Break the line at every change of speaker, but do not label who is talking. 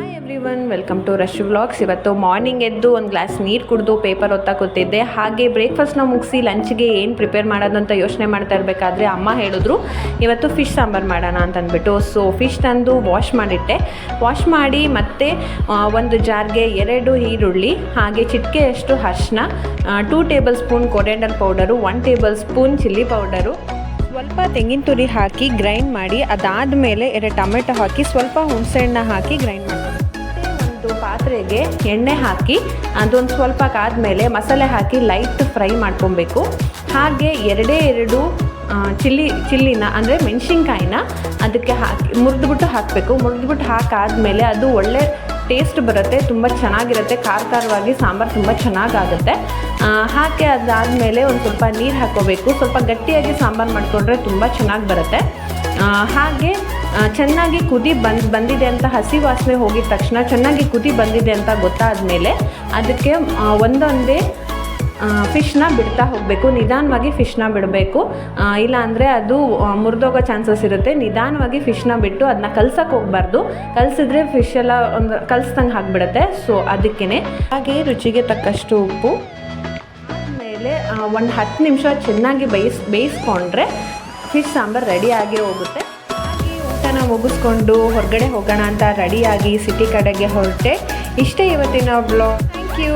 Hi everyone welcome to Rush vlogs ಇವತ್ತು morning ಎದ್ದು ಒಂದು ಗ್ಲಾಸ್ ನೀರು ಕುಡಿದು ಪೇಪರ್ ಓದ್ತಾ ಕೂತಿದ್ದೆ. ಹಾಗೆ ಬ್ರೇಕ್ಫಾಸ್ಟ್ನ ಮುಗಿಸಿ ಲಂಚ್ಗೆ ಏನು ಪ್ರಿಪೇರ್ ಮಾಡೋದು ಅಂತ ಯೋಚನೆ ಮಾಡ್ತಾ ಇರಬೇಕಾದ್ರೆ ಅಮ್ಮ ಹೇಳಿದ್ರು, ಇವತ್ತು ಫಿಶ್ ಸಾಂಬಾರು ಮಾಡೋಣ ಅಂತ ಅಂದ್ಬಿಟ್ಟು ಸೊ ಫಿಶ್ ತಂದು ವಾಶ್ ಮಾಡಿಟ್ಟೆ. ವಾಶ್ ಮಾಡಿ ಮತ್ತೆ ಒಂದು ಜಾರ್ಗೆ ಎರಡು ಈರುಳ್ಳಿ, ಹಾಗೆ ಚಿಟಿಕೆಯಷ್ಟು ಅರ್ಶಿನ two tablespoon coriander powder one tablespoon chilli powder ಸ್ವಲ್ಪ ತೆಂಗಿನ ತುರಿ ಹಾಕಿ ಗ್ರೈಂಡ್ ಮಾಡಿ ಅದಾದ ಮೇಲೆ ಎರಡು ಟೊಮೆಟೊ ಹಾಕಿ, ಸ್ವಲ್ಪ ಹುಣಸೆಹಣ್ಣ ಹಾಕಿ ಗ್ರೈಂಡ್ ಮಾಡಿ. ಒಂದು ಪಾತ್ರೆಗೆ ಎಣ್ಣೆ ಹಾಕಿ, ಅದೊಂದು ಸ್ವಲ್ಪ ಕಾದ್ಮೇಲೆ ಮಸಾಲೆ ಹಾಕಿ ಲೈಟ್ ಫ್ರೈ ಮಾಡ್ಕೊಬೇಕು. ಹಾಗೆ ಎರಡೇ ಎರಡು ಚಿಲ್ಲಿ, ಚಿಲ್ಲಿನ ಅಂದರೆ ಮೆಣಸಿನ್ಕಾಯಿನ ಅದಕ್ಕೆ ಹಾಕಿ ಮುರಿದ್ಬಿಟ್ಟು ಹಾಕಬೇಕು. ಮುರಿದ್ಬಿಟ್ಟು ಹಾಕಾದ್ಮೇಲೆ ಅದು ಒಳ್ಳೆ ಟೇಸ್ಟ್ ಬರುತ್ತೆ, ತುಂಬ ಚೆನ್ನಾಗಿರುತ್ತೆ. ಖಾರ ಖಾರವಾಗಿ ಸಾಂಬಾರು ತುಂಬ ಚೆನ್ನಾಗಾಗುತ್ತೆ. ಹಾಕಿ ಅದಾದಮೇಲೆ ಒಂದು ಸ್ವಲ್ಪ ನೀರು ಹಾಕ್ಕೋಬೇಕು. ಸ್ವಲ್ಪ ಗಟ್ಟಿಯಾಗಿ ಸಾಂಬಾರು ಮಾಡಿಕೊಂಡ್ರೆ ತುಂಬ ಚೆನ್ನಾಗಿ ಬರುತ್ತೆ. ಹಾಗೆ ಚೆನ್ನಾಗಿ ಕುದಿ ಬಂದ್ ಬಂದಿದೆ ಅಂತ ಹಸಿ ವಾಸನೆ ಹೋಗಿದ ತಕ್ಷಣ ಚೆನ್ನಾಗಿ ಕುದಿ ಬಂದಿದೆ ಅಂತ ಗೊತ್ತಾದ ಮೇಲೆ ಅದಕ್ಕೆ ಒಂದೊಂದೇ ಫಿಶ್ನ ಬಿಡ್ತಾ ಹೋಗಬೇಕು. ನಿಧಾನವಾಗಿ ಫಿಶ್ನ ಬಿಡಬೇಕು. ಇಲ್ಲ ಅಂದರೆ ಅದು ಮುರಿದೋಗೋ ಚಾನ್ಸಸ್ ಇರುತ್ತೆ. ನಿಧಾನವಾಗಿ ಫಿಶ್ನ ಬಿಟ್ಟು ಅದನ್ನ ಕಲ್ಸಕ್ಕೆ ಹೋಗಬಾರ್ದು. ಕಲಸಿದ್ರೆ ಫಿಶ್ ಎಲ್ಲ ಒಂದು ಕಲ್ಸ್ದಂಗೆ ಆಗಿಬಿಡುತ್ತೆ. ಸೊ ಅದಕ್ಕೇ ಹಾಗೆ ರುಚಿಗೆ ತಕ್ಕಷ್ಟು ಉಪ್ಪು. ಆಮೇಲೆ ಒಂದು ಹತ್ತು ನಿಮಿಷ ಚೆನ್ನಾಗಿ ಬೇಯಿಸ್ ಬೇಯಿಸ್ಕೊಂಡ್ರೆ ಫಿಶ್ ಸಾಂಬಾರು ಆಗಿ ಹೋಗುತ್ತೆ. ಊಟನ ಮುಗಿಸ್ಕೊಂಡು ಹೊರಗಡೆ ಹೋಗೋಣ ಅಂತ ರೆಡಿಯಾಗಿ ಸಿಟಿ ಕಡೆಗೆ ಹೊರಟೆ. ಇಷ್ಟೇ ಇವತ್ತಿನ ಬ್ಲಾಗ್ ಥ್ಯಾಂಕ್ ಯು